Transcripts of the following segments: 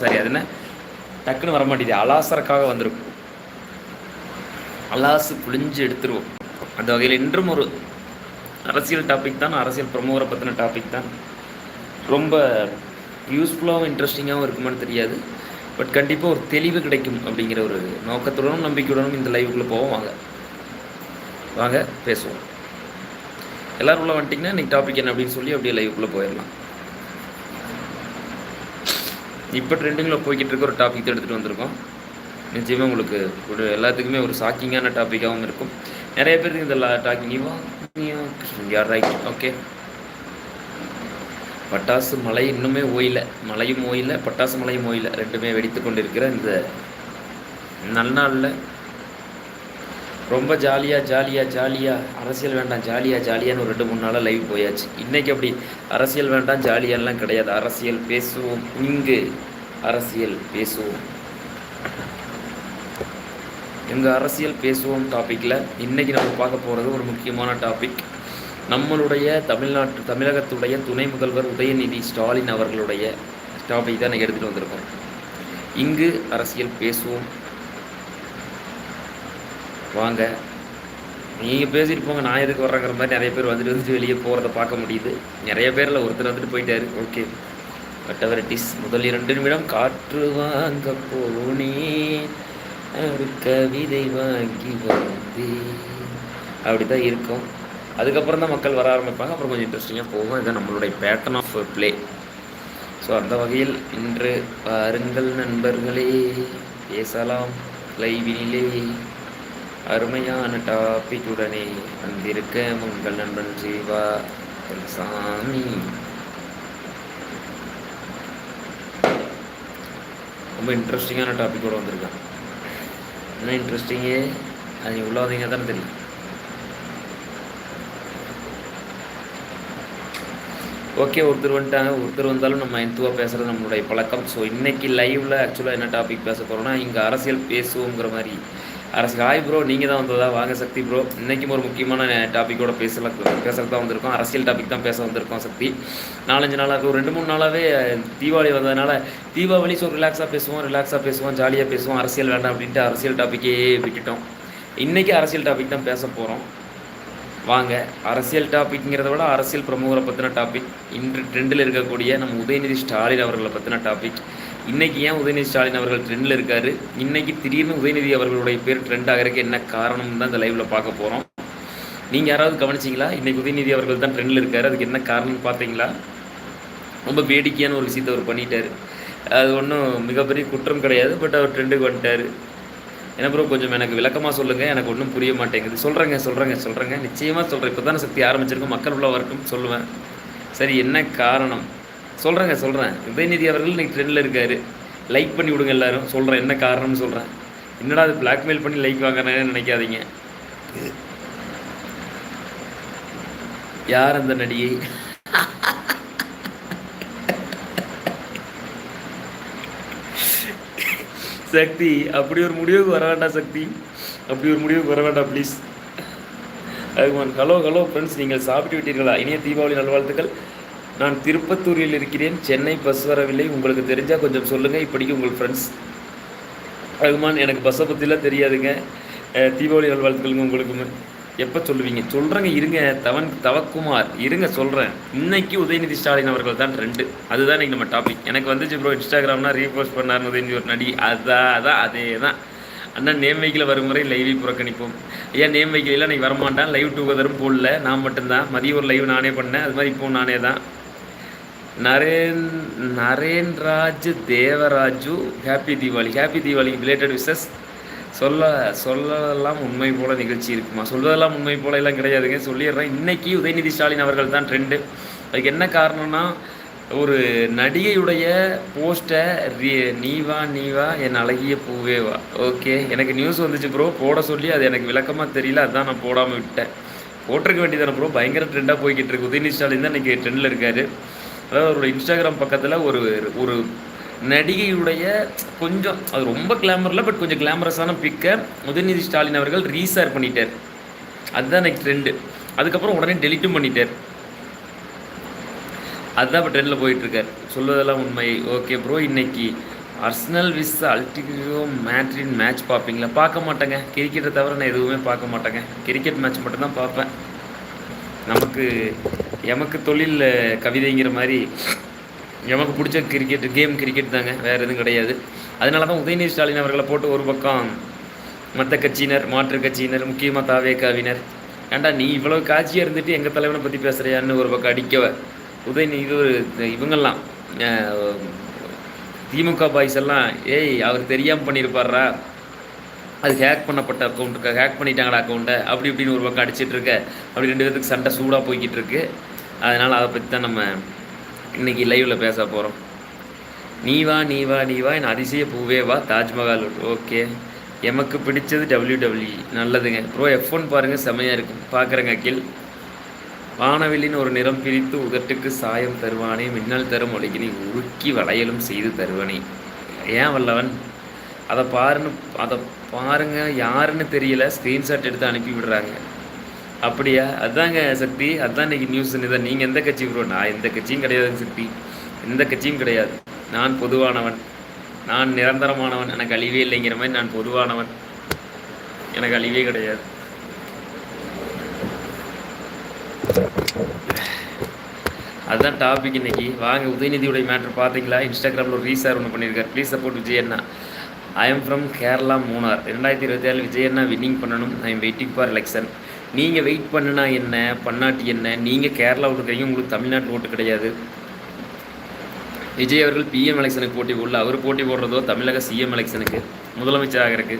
சரி அது என்ன? டக்குன்னு வர மாட்டேங்குது. அலாசருக்காக வந்திருக்கும். அலாசு புழிஞ்சு எடுத்துருவோம். அந்த வகையில் இன்றும் ஒரு அரசியல் டாபிக் தான் அரசியல் பிரமுகரை பற்றின டாபிக் தான். ரொம்ப யூஸ்ஃபுல்லாகவும் இன்ட்ரெஸ்டிங்காகவும் இருக்குமான்னு தெரியாது. பட் கண்டிப்பாக ஒரு தெளிவு கிடைக்கும் அப்படிங்கிற ஒரு நோக்கத்துடனும் நம்பிக்கையுடனும் இந்த லைவுக்குள்ளே போவோம். வாங்க. வாங்க பேசுவோம். எல்லோரும் உள்ள வந்துட்டிங்கன்னா இன்றைக்கி டாபிக் என்ன அப்படின்னு சொல்லி அப்படியே லைவுக்குள்ளே போயிடலாம். இப்போ ட்ரெண்டிங்கில் போய்கிட்டு இருக்க ஒரு டாபிக் தான் எடுத்துகிட்டு வந்திருக்கோம். நிச்சயமாக உங்களுக்கு ஒரு எல்லாத்துக்குமே ஒரு ஷாக்கிங்கான டாப்பிக்காகவும் இருக்கும். நிறைய பேருக்கு இந்த டாக்கிங் யார் ரைட் ஓகே. பட்டாசு மழை இன்னுமே ஓயில. மழையும் ஓயில பட்டாசு மழையும் ஓயில. ரெண்டுமே வெடித்து கொண்டிருக்கிற இந்த நல்நாளில் ரொம்ப ஜாலியாக ஜாலியாக ஜாலியாக அரசியல் வேண்டாம் ஜாலியாக ஜாலியான்னு ஒரு ரெண்டு மூணு நாளாக லைவ் போயாச்சு. இன்றைக்கி அப்படி அரசியல் வேண்டாம் ஜாலியாலாம் கிடையாது. அரசியல் பேசுவோம். இங்கு அரசியல் பேசுவோம். எங்கள் அரசியல் பேசுவோம் டாப்பிக்கில் இன்றைக்கி நம்ம பார்க்க போகிறது ஒரு முக்கியமான டாபிக் நம்மளுடைய தமிழ்நாட்டு தமிழகத்துடைய துணை முதல்வர் உதயநிதி ஸ்டாலின் அவர்களுடைய டாபிக் தான் எடுத்துகிட்டு வந்திருக்கோம். இங்கு அரசியல் பேசுவோம். வாங்க. நீங்கள் பேசிட்டு போங்க நான் எதுக்கு வர்றேங்கிற மாதிரி நிறைய பேர் வந்துட்டு வந்துட்டு வெளியே போகிறத பார்க்க முடியுது. நிறைய பேரில் ஒருத்தர் வந்துட்டு போயிட்டாரு. ஓகே. வட்டவர் டிஸ் முதல் இரண்டு நிமிடம் காற்று வாங்க போனே. ஒரு கவிதை வாங்கி வந்து. அப்படி தான் இருக்கும். அதுக்கப்புறம் தான் மக்கள் வர ஆரம்பிப்பாங்க. அப்புறம் கொஞ்சம் இன்ட்ரெஸ்டிங்காக போகும். இதுதான் நம்மளுடைய பேட்டர்ன் ஆஃப் ப்ளே ஸோ அந்த வகையில் இன்று பாருங்கள் நண்பர்களே. பேசலாம். லைவினிலே அருமையான டாபிக்குடனே வந்திருக்க உங்கள் நண்பன் ஜீவா. சாமி. ரொம்ப இன்ட்ரெஸ்டிங்கான டாப்பிக்கோடு வந்திருக்கான். என்ன இன்ட்ரெஸ்டிங்கே அது உள்ளாதீங்க தானே தெரியும். ஓகே ஒருத்தர் வந்துட்டாங்க. ஒருத்தர் வந்தாலும் நம்ம எந்துவாக பேசுகிறது நம்மளுடைய பழக்கம். ஸோ இன்றைக்கி லைவில் ஆக்சுவலாக என்ன டாபிக் பேச போகிறோன்னா இங்கே அரசியல் பேசுவோங்கிற மாதிரி. அரசு ஹாய் ப்ரோ நீங்கள் தான் வந்ததா? வாங்க சக்தி ப்ரோ இன்றைக்கும் ஒரு முக்கியமான டாப்பிக்கோட பேசலாம் பேசுறது தான் வந்திருக்கோம். அரசியல் டாபிக் தான் பேச வந்திருக்கோம் சக்தி. நாலஞ்சு நாளாக ஒரு ரெண்டு மூணு நாளாகவே தீபாவளி வந்ததுனால தீபாவளி ஸோ ரிலாக்ஸாக பேசுவோம் ரிலாக்ஸாக பேசுவோம் ஜாலியாக பேசுவோம். அரசியல் வேண்டாம் அப்படின்ட்டு அரசியல் டாப்பிக்கே விட்டுட்டோம். இன்றைக்கி அரசியல் டாபிக் தான் பேச போகிறோம் வாங்க அரசியல் டாபிக்ங்கிறத விட அரசியல் பிரமுகரை பற்றின டாபிக் இன்று ட்ரெண்டில் இருக்கக்கூடிய நம்ம உதயநிதி ஸ்டாலின் அவர்களை பற்றின டாபிக் இன்றைக்கி ஏன் உதயநிதி ஸ்டாலின் அவர்கள் ட்ரெண்டில் இருக்கார்? இன்றைக்கி திடீர்னு உதயநிதி அவர்களுடைய பேர் ட்ரெண்ட் ஆகிறதுக்கு என்ன காரணம் தான் இந்த லைவில் பார்க்க போகிறோம் நீங்கள் யாராவது கவனிச்சிங்களா? இன்றைக்கி உதயநிதி அவர்கள் தான் ட்ரெண்டில் இருக்கார். அதுக்கு என்ன காரணம்னு பார்த்தீங்களா? ரொம்ப வேடிக்கையான ஒரு விஷயத்தை அவர் பண்ணிட்டார். அது ஒன்றும் மிகப்பெரிய குற்றம் கிடையாது பட் அவர் ட்ரெண்டுக்கு வந்துட்டார். என்ன ப்ரோ கொஞ்சம் எனக்கு விளக்கமாக சொல்லுங்கள் எனக்கு ஒன்றும் புரிய மாட்டேங்குது. சொல்கிறேங்க சொல்கிறேங்க சொல்கிறேங்க நிச்சயமாக சொல்கிறேன் இப்போ தானே சக்தி ஆரம்பிச்சிருக்கோம் மக்கள் உள்ள வரட்டும் சொல்லுவேன். சரி என்ன காரணம்? சொல்கிறேங்க சொல்கிறேன் உதயநிதி அவர்கள் இன்றைக்கி ட்ரெண்டில் இருக்கார். லைக் பண்ணி விடுங்க எல்லோரும். சொல்கிறேன் என்ன காரணம்னு சொல்கிறேன் என்னடா அது பிளாக்மெயில் பண்ணி லைக் வாங்குறேன்னு நினைக்காதீங்க. யார் அந்த நடிகை? சக்தி அப்படி ஒரு முடிவுக்கு வர வேண்டாம் சக்தி. அப்படி ஒரு முடிவுக்கு வர வேண்டாம் ப்ளீஸ் அதுமான் ஹலோ ஹலோ ஃப்ரெண்ட்ஸ் நீங்கள் சாப்பிட்டு விட்டீர்களா? இனிய தீபாவளி நல்வாழ்த்துக்கள். நான் திருப்பத்தூரில் இருக்கிறேன். சென்னை பஸ் வரவில்லை. உங்களுக்கு தெரிஞ்சால் கொஞ்சம் சொல்லுங்கள் இப்படிக்கு உங்கள் ஃப்ரெண்ட்ஸ் ரகுமான் எனக்கு பஸ்ஸை பற்றிலாம் தெரியாதுங்க. தீபாவளி நல்வாழ்த்துக்களுங்க உங்களுக்கு. எப்போ சொல்லுவீங்க? சொல்கிறேங்க இருங்க. தவன் தவக்குமார். இருங்க சொல்கிறேன் இன்னைக்கு உதயநிதி ஸ்டாலின் அவர்கள் தான் ரெண்டு. அதுதான் இன்றைக்கி நம்ம டாபிக் எனக்கு வந்துச்சு ப்ரோ இன்ஸ்டாகிராம்னா ரீபோஸ்ட் பண்ணார் உதயநிதி ஒரு நடி. அதான் அதான் அதே தான் அண்ணன் நேம் வைக்கல வரும் முறை லைவை புறக்கணிப்போம். ஏன் நேம் வைக்கலாம் இன்றைக்கி வரமாட்டான். லைவ் டூகெதரும் போடல. நான் மட்டும்தான். மதிய ஒரு லைவ் நானே பண்ணேன். அது மாதிரி இப்போ நானே தான் Naren Narenraj Devaraju. Happy Deepavali happy Deepavali related wishes சொல்ல சொல்லலாம் உண்மை போல நிகழ்ச்சி இருக்குமா? சொல்வதெல்லாம் உண்மை போல எல்லாம் கிடையாதுங்க. சொல்லிடுறேன். இன்னைக்கு உதயநிதி ஸ்டாலின் அவர்கள் தான் ட்ரெண்டு அதுக்கு என்ன காரணம்னா ஒரு நடிகையுடைய போஸ்ட்டை நீவா நீவா என் அழகிய பூவே வா. ஓகே எனக்கு நியூஸ் வந்துச்சு ப்ரோ போட சொல்லி அது எனக்கு விளக்கமாக தெரியல. அதுதான் நான் போடாமல் விட்டேன். போட்டிருக்க வேண்டியதான ப்ரோ பயங்கர ட்ரெண்டாக போய்கிட்டு இருக்கு. உதயநிதி ஸ்டாலின் தான் இன்றைக்கி ட்ரெண்டில் இருக்கார். அதாவது அவருடைய இன்ஸ்டாகிராம் பக்கத்தில் ஒரு ஒரு நடிகையுடைய கொஞ்சம் அது ரொம்ப கிளாமரில் பட் கொஞ்சம் கிளாமரஸான பிக்கை உதயநிதி ஸ்டாலின் அவர்கள் ரீசார் பண்ணிட்டார். அதுதான் எனக்கு ட்ரெண்டு அதுக்கப்புறம் உடனே டெலிட்டும் பண்ணிட்டார். அதுதான் இப்போ ட்ரெண்டில் போயிட்டுருக்கார். சொல்வதெல்லாம் உண்மை. ஓகே ப்ரோ இன்னைக்கு அர்ஸ்னல் விஸ் அல்டிகோ மேட்ரின் மேட்ச் பார்ப்பீங்களா? பார்க்க மாட்டேங்க. கிரிக்கெட்டை தவிர நான் எதுவுமே பார்க்க மாட்டேங்க. கிரிக்கெட் மேட்ச் மட்டும்தான் பார்ப்பேன். நமக்கு எமக்கு தொழில் கவிதைங்கிற மாதிரி எமக்கு பிடிச்ச கிரிக்கெட் கேம் கிரிக்கெட் தாங்க வேறு எதுவும் கிடையாது. அதனால தான் உதயநிதி ஸ்டாலின் அவர்களை போட்டு ஒரு பக்கம் மற்ற கட்சியினர் மாற்று கட்சியினர் முக்கியமாக தாவேக்காவினர் ஏண்டா நீ இவ்வளோ காட்சியாக இருந்துட்டு எங்கள் தலைவனை பற்றி பேசுகிறியான்னு ஒரு பக்கம் அடிக்கவ. உதயநிதி இது ஒரு இவங்கெல்லாம் திமுக பாய்ஸ் எல்லாம் ஏய் அவர் தெரியாமல் பண்ணியிருப்பாரா அது ஹேக் பண்ணப்பட்ட அக்கௌண்ட்டுக்கு ஹேக் பண்ணிட்டாங்கடா அக்கௌண்ட்டை அப்படி இப்படின்னு ஒரு பக்கம் அடிச்சிட்டு இருக்க. அப்படி ரெண்டு பேருக்கு சண்டை சூடாக போய்கிட்டு இருக்கு. அதனால் அதை பற்றி தான் நம்ம இன்னைக்கு லைவில் பேச போகிறோம் நீ வா நீ வா நீ வா என் அதிசய பூவே வா தாஜ்மஹால் ஓகே. எமக்கு பிடிச்சது டபிள்யூ டபிள்யூ நல்லதுங்க. ப்ரோ எஃப் ஒன் பாருங்கள் செமையாக இருக்கும் பார்க்குறேங்க அக்கில் வானவெளின்னு ஒரு நிறம் பிரித்து உதட்டுக்கு சாயம் தருவானே மின்னல் தரும் ஒளிகினி உருக்கி வளையலும் செய்து தருவானே. ஏன் வல்லவன்? அதை பாருன்னு அதை பாருங்க யாருன்னு தெரியல ஸ்க்ரீன்ஷாட் எடுத்து அனுப்பி விடுறாங்க. அப்படியா? அதாங்க சக்தி அதான் இன்னைக்கு நியூஸ் இதை நீங்கள் எந்த கட்சி ப்ரோ நான் எந்த கட்சியும் கிடையாதுங்க சக்தி. எந்த கட்சியும் கிடையாது. நான் பொதுவானவன். நான் நிரந்தரமானவன். எனக்கு அழிவே இல்லைங்கிற மாதிரி நான் பொதுவானவன். எனக்கு அழிவே கிடையாது. அதுதான் டாபிக் இன்னைக்கு. வாங்க உதயநிதியுடைய மேட்ரு பார்த்தீங்களா இன்ஸ்டாகிராமில் ஒரு ரீசார் ஒன்று பண்ணியிருக்காரு. Please support Vijay Anna. I am from Kerala Munnar ரெண்டாயிரத்தி இருபத்தி ஏழு விஜய் அண்ணா வின்னிங் பண்ணணும். I am waiting for election நீங்கள் வெயிட் பண்ணுனா என்ன? பண்ணாட்டி என்ன? நீங்கள் கேரளாவில் இருக்கிறீங்க உங்களுக்கு தமிழ்நாட்டில் ஓட்டு கிடையாது. விஜய் அவர்கள் பிஎம் எலெக்ஷனுக்கு போட்டி போடல. அவர் போட்டி போடுறதோ தமிழக சிஎம் எலெக்ஷனுக்கு முதலமைச்சர் ஆகிறதுக்கு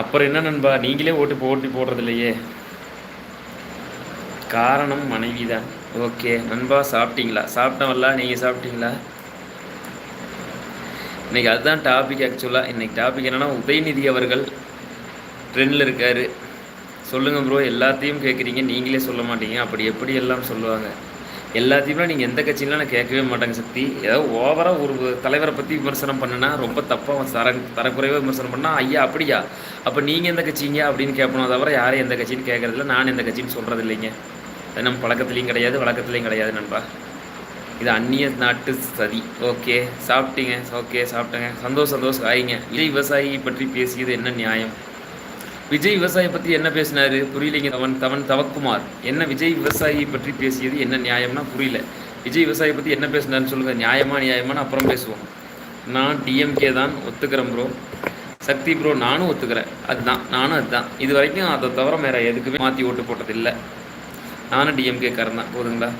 அப்புறம் என்ன நண்பா? நீங்களே ஓட்டு போட்டி போடுறது இல்லையே காரணம் மனைவி தான் ஓகே நண்பா சாப்பிட்டீங்களா? சாப்பிட்டவல்ல நீங்கள் சாப்பிட்டீங்களா? இன்றைக்கி அதுதான் டாபிக் ஆக்சுவலாக இன்றைக்கி டாபிக் என்னென்னா உதயநிதி அவர்கள் ட்ரெண்டில் இருக்கார். சொல்லுங்கள் ப்ரோ எல்லாத்தையும் கேட்குறீங்க நீங்களே சொல்ல மாட்டீங்க. அப்படி எப்படி எல்லாம் சொல்லுவாங்க? எல்லாத்தையுமே நீங்கள் எந்த கட்சியிலாம் நான் கேட்கவே மாட்டேங்க சக்தி. ஏதாவது ஓவராக ஒரு தலைவரை பற்றி விமர்சனம் பண்ணுனா ரொம்ப தப்பாக தர தரக்குறைவாக விமர்சனம் பண்ணால் ஐயா அப்படியா? அப்போ நீங்கள் எந்த கட்சிங்க அப்படின்னு கேட்பணும் தவிர யாரும் எந்த கட்சின்னு கேட்கறதில்ல. நான் எந்த கட்சின்னு சொல்கிறது இல்லைங்க அது நம்ம பழக்கத்துலேயும் கிடையாது வழக்கத்துலேயும் கிடையாது நண்பா. இது அந்நிய நாட்டு சதி. ஓகே சாப்பிட்டீங்க. ஓகே சாப்பிட்டேங்க. சந்தோஷம் சந்தோஷம். ஆயிங்க. விஜய் விவசாயி பற்றி பேசியது என்ன நியாயம்? விஜய் விவசாயி பற்றி என்ன பேசினார்? புரியலைங்க. தவன் தவன் தவக்குமார். என்ன விஜய் விவசாயி பற்றி பேசியது என்ன நியாயம்னா புரியல. விஜய் விவசாயி பற்றி என்ன பேசினார்னு சொல்லுங்கள் நியாயமா நியாயமான அப்புறம் பேசுவோம். நான் டிஎம்கே தான் ஒத்துக்கிறேன் ப்ரோ சக்தி ப்ரோ நானும் ஒத்துக்கிறேன். அதுதான். நானும் அதுதான். இது வரைக்கும் அதை தவிர வேறு எதுக்குமே மாற்றி ஓட்டு போட்டதில்லை. நானும் டிஎம்கே காரன் தான். போதுங்களா?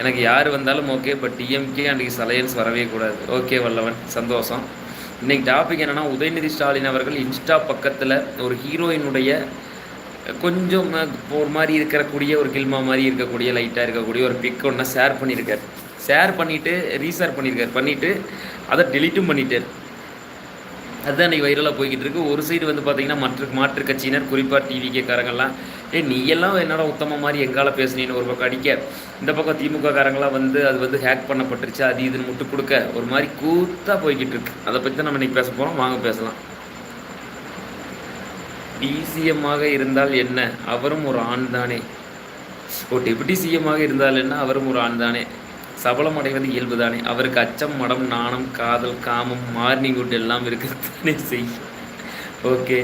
எனக்கு யார் வந்தாலும் ஓகே பட் டிஎம்கே அன்றைக்கு சலையன்ஸ் வரவே கூடாது. ஓகே வல்லவன் சந்தோஷம். இன்னைக்கு டாபிக் என்னென்னா உதயநிதி ஸ்டாலின் அவர்கள் இன்ஸ்டா பக்கத்தில் ஒரு ஹீரோயினுடைய கொஞ்சம் ஒரு மாதிரி இருக்கக்கூடிய ஒரு கில்மா மாதிரி இருக்கக்கூடிய லைட்டாக இருக்கக்கூடிய ஒரு பிக் ஒன்றை ஷேர் பண்ணியிருக்கார். ஷேர் பண்ணிவிட்டு ரீஷேர் பண்ணியிருக்கார். பண்ணிவிட்டு அதை டெலிட்டும் பண்ணிட்டார். அதுதான் இன்னைக்கு வைரலாக போய்கிட்டு இருக்கு ஒரு சைடு வந்து பார்த்தீங்கன்னா மற்ற மாற்று கட்சியினர் குறிப்பாக டிவிகே காரங்கெல்லாம் ஏ நீ எல்லாம் என்னடா உத்தம மாதிரி எங்கால பேசுனீன்னு ஒரு பக்கம் அடிக்க. இந்த பக்கம் திமுக காரங்களாம் வந்து அது வந்து ஹேக் பண்ணப்பட்டுருச்சு. அது இதுன்னு முட்டு கொடுக்க. ஒரு மாதிரி கூத்தாக போய்கிட்டு இருக்கு அதை பற்றி தான் நம்ம இன்னைக்கு பேச போகிறோம் வாங்க பேசலாம். டிசிஎம்மாக இருந்தால் என்ன? அவரும் ஒரு ஆண் தானே ஓ டெபுட்டி சிஎம்மாக இருந்தால் என்ன? அவரும் ஒரு ஆண் தானே சபலம் அடைவது இயல்புதானே. அவருக்கு அச்சம் மடம் நாணம் காதல் காமம் மார்னிங் குட் எல்லாம் இருக்கத்தானே செய்யும். ஓகே.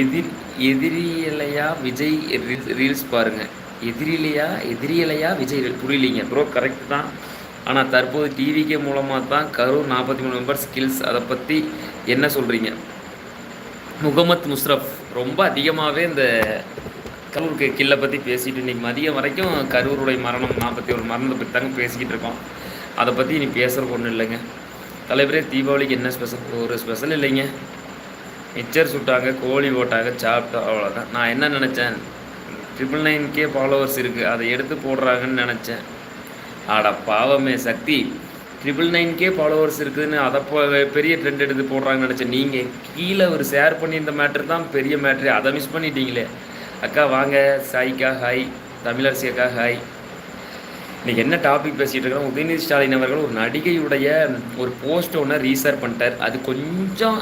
எதிர் எதிரியலையா விஜய் ரீல்ஸ் ரீல்ஸ் பாருங்கள் எதிரிலையா எதிரியலையா விஜய் புரியலீங்க. ப்ரோ கரெக்ட் தான். ஆனால் தற்போது டிவிகே மூலமாக தான் கரூர் நாற்பத்தி மூணு மெம்பர் ஸ்கில்ஸ் அதை பற்றி என்ன சொல்கிறீங்க முகமத் முஸ்ரப் ரொம்ப அதிகமாகவே இந்த கரூருக்கு கில்லை பற்றி பேசிட்டு இன்னைக்கு மதியம் வரைக்கும் கரூருடைய மரணம் நாற்பத்தி ஒரு மரணத்தை பற்றி தாங்க பேசிக்கிட்டு இருக்கோம். அதை பற்றி இனி பேசுகிறக்கு ஒன்றும் இல்லைங்க. தலைவரே தீபாவளிக்கு என்ன ஸ்பெஷல் ஒரு ஸ்பெஷல் இல்லைங்க. மிச்சர் சுட்டாங்க கோழி போட்டாங்க சாப்பிட்டோம் அவ்வளோதான் நான் என்ன நினச்சேன்? ட்ரிபிள் நைன்கே ஃபாலோவர்ஸ் இருக்குது அதை எடுத்து போடுறாங்கன்னு நினச்சேன். ஆடா பாவமே சக்தி. ட்ரிபிள் நைன்கே ஃபாலோவர்ஸ் இருக்குதுன்னு அதை போ பெரிய ட்ரெண்ட் எடுத்து போடுறாங்கன்னு நினச்சேன். நீங்கள் கீழே ஒரு ஷேர் பண்ணியிருந்த மேட்ரு தான் பெரிய மேட்ரு அதை மிஸ் பண்ணிட்டீங்களே. அக்கா வாங்க. சாய்க்கா ஹாய். தமிழரசி அக்கா ஹாய். இன்றைக்கி என்ன டாபிக் பேசிகிட்டு இருக்கிறோம் உதயநிதி ஸ்டாலின் அவர்கள் ஒரு நடிகையுடைய ஒரு போஸ்ட் ஒன்று ரீசேர் பண்ணிட்டார். அது கொஞ்சம்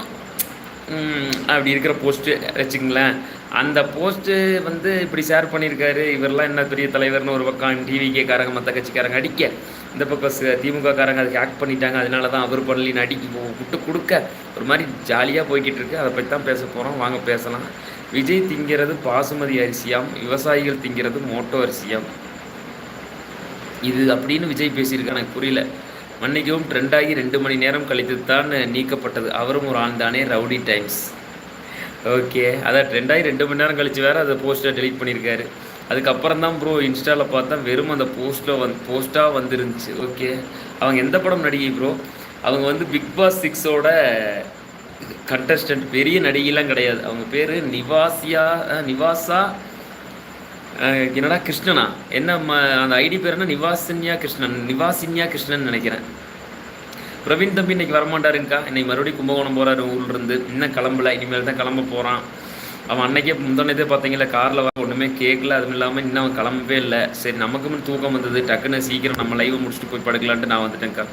அப்படி இருக்கிற போஸ்ட்டு வச்சுங்களேன் அந்த போஸ்ட்டு வந்து இப்படி ஷேர் பண்ணியிருக்காரு. இவரெல்லாம் என்ன பெரிய தலைவர்னு ஒரு பக்கம் டிவிக்கே காரங்க மற்ற கட்சிக்காரங்க அடிக்க. இந்த பக்கம் திமுக காரங்க அதுக்கு ஆக்ட் பண்ணிட்டாங்க அதனால தான் அவர் பண்ணலி நடிக்கு விட்டு கொடுக்க ஒரு மாதிரி ஜாலியாக போய்கிட்டு இருக்கு. அதை பற்றி தான் பேச போகிறோம் வாங்க பேசலாம். விஜய் திங்கிறது பாசுமதி அரிசியாம் விவசாயிகள் திங்கிறது மோட்டோ அரிசியாம். இது அப்படின்னு விஜய் பேசியிருக்கேன் எனக்கு புரியல. மன்னிக்கவும் ட்ரெண்டாகி ரெண்டு மணி நேரம் கழித்து தான் நீக்கப்பட்டது. அவரும் ஒரு ஆள் தானே ரவுடி டைம்ஸ் ஓகே அதான் ட்ரெண்டாகி ரெண்டு மணி நேரம் கழித்து வேறு அதை போஸ்ட்டை டெலீட் பண்ணியிருக்காரு. அதுக்கப்புறம் தான் ப்ரோ இன்ஸ்டாவில் பார்த்தா வெறும் அந்த போஸ்ட்டில் வந்து போஸ்ட்டாக வந்துருந்துச்சு. ஓகே அவங்க எந்த படம் நடிகை ப்ரோ அவங்க வந்து பிக் பாஸ் சிக்ஸோட கண்டஸ்டன்ட் பெரிய நடிகைலாம் கிடையாது. அவங்க பேர் நிவாசியா நிவாசா என்னடா கிருஷ்ணனா? என்ன அந்த ஐடி பேர் என்ன? நிவாசின்யா கிருஷ்ணன் நிவாசின்யா கிருஷ்ணன் நினைக்கிறேன். பிரவீன் தம்பி இன்னைக்கு வரமாட்டாருங்கக்கா. இன்னைக்கு மறுபடியும் கும்பகோணம் போகிறாரு ஊர்லேருந்து இன்னும் கிளம்பல. இனிமேல் தான் கிளம்ப போகிறான் அவன் அன்னைக்கே முந்தனதே பார்த்தீங்களா காரில் வர ஒன்றுமே கேட்கல அதுவும் இல்லாமல் இன்னும் அவன் கிளம்பவே இல்லை. சரி நமக்கு முன் தூக்கம் வந்தது. டக்குன்னு சீக்கிரம் நம்ம லைவை முடிச்சுட்டு போய் படுக்கலான்ட்டு நான் வந்துட்டேன்க்கா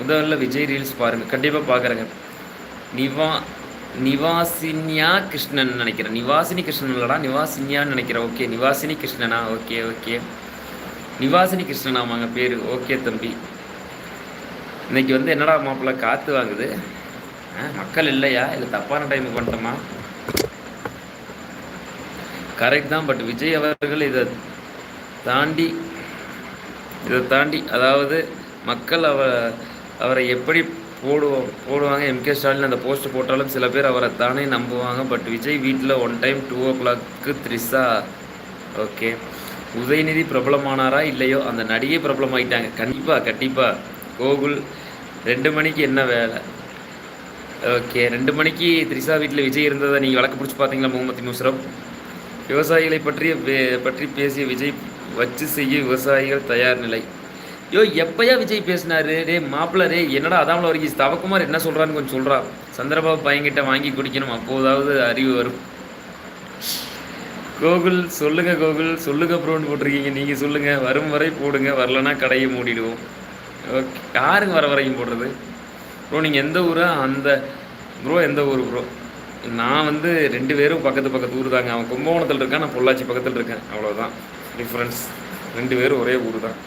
முதல்ல விஜய் ரீல்ஸ் பாருங்கள் கண்டிப்பாக பார்க்குறேங்க நிவா நிவாசினியா கிருஷ்ணன் நினைக்கிறேன். நிவாசினி கிருஷ்ணன் இல்லடா நிவாசினியான்னு நினைக்கிறேன். ஓகே நிவாசினி கிருஷ்ணனா? ஓகே ஓகே நிவாசினி கிருஷ்ணனாமாங்க பேர். ஓகே தம்பி. இன்னைக்கு வந்து என்னடா மாப்பிள்ள காற்று வாங்குது? ஆ, மக்கள் இல்லையா? இல்லை தப்பான டைமுக்கு வந்துட்டோமா? கரெக்ட் தான் பட் விஜய் அவர்கள் இதை தாண்டி இதை தாண்டி அதாவது மக்கள் அவ அவரை எப்படி போடுவோம் போடுவாங்க எம்கே ஸ்டாலின் அந்த போஸ்ட் போட்டாலும் சில பேர் அவரை தானே நம்புவாங்க பட் விஜய் வீட்டில் one time two o'clock Trisha okay Udhayanidhi பிரபலமானாரா இல்லையோ? அந்த நடிகை பிரபலமாயிட்டாங்க. கண்டிப்பாக கண்டிப்பாக கோகுல் ரெண்டு மணிக்கு என்ன வேலை? ஓகே ரெண்டு மணிக்கு த்ரிஷா வீட்டில் விஜய் இருந்ததை நீங்கள் வழக்கு பிடிச்சி பார்த்தீங்களா முகமது முஸ்ரப் விவசாயிகளை பற்றிய பற்றி பேசிய விஜய் வச்சு செய்ய விவசாயிகள் தயார் நிலை. யோ எப்பயா விஜய் பேசினாரு? ரே மாப்பிள்ளரே என்னடா அதாமல வரைக்கும் தவக்குமார் என்ன சொல்கிறான்னு கொஞ்சம் சொல்கிறா சந்திரபாபு பையன்கிட்ட வாங்கி குடிக்கணும் அப்போதாவது அறிவு வரும். கோகுல் சொல்லுங்க கோகுல். சொல்லுங்க ப்ரோன்னு போட்டிருக்கீங்க. நீங்கள் சொல்லுங்க. வரும் வரை போடுங்க. வரலன்னா கடையை மூடிடுவோம். ஓகே. யாருங்க வர வரைக்கும் போடுறது? ப்ரோ நீங்கள் எந்த ஊரா? அந்த ப்ரோ எந்த ஊர் ப்ரோ நான் வந்து ரெண்டு பேரும் பக்கத்து பக்கத்து ஊர் தாங்க அவன் கும்பகோணத்தில் இருக்கான் நான் பொள்ளாச்சி பக்கத்தில் இருக்கேன். அவ்வளோதான் டிஃப்ரென்ஸ் ரெண்டு பேரும் ஒரே ஊர் தான்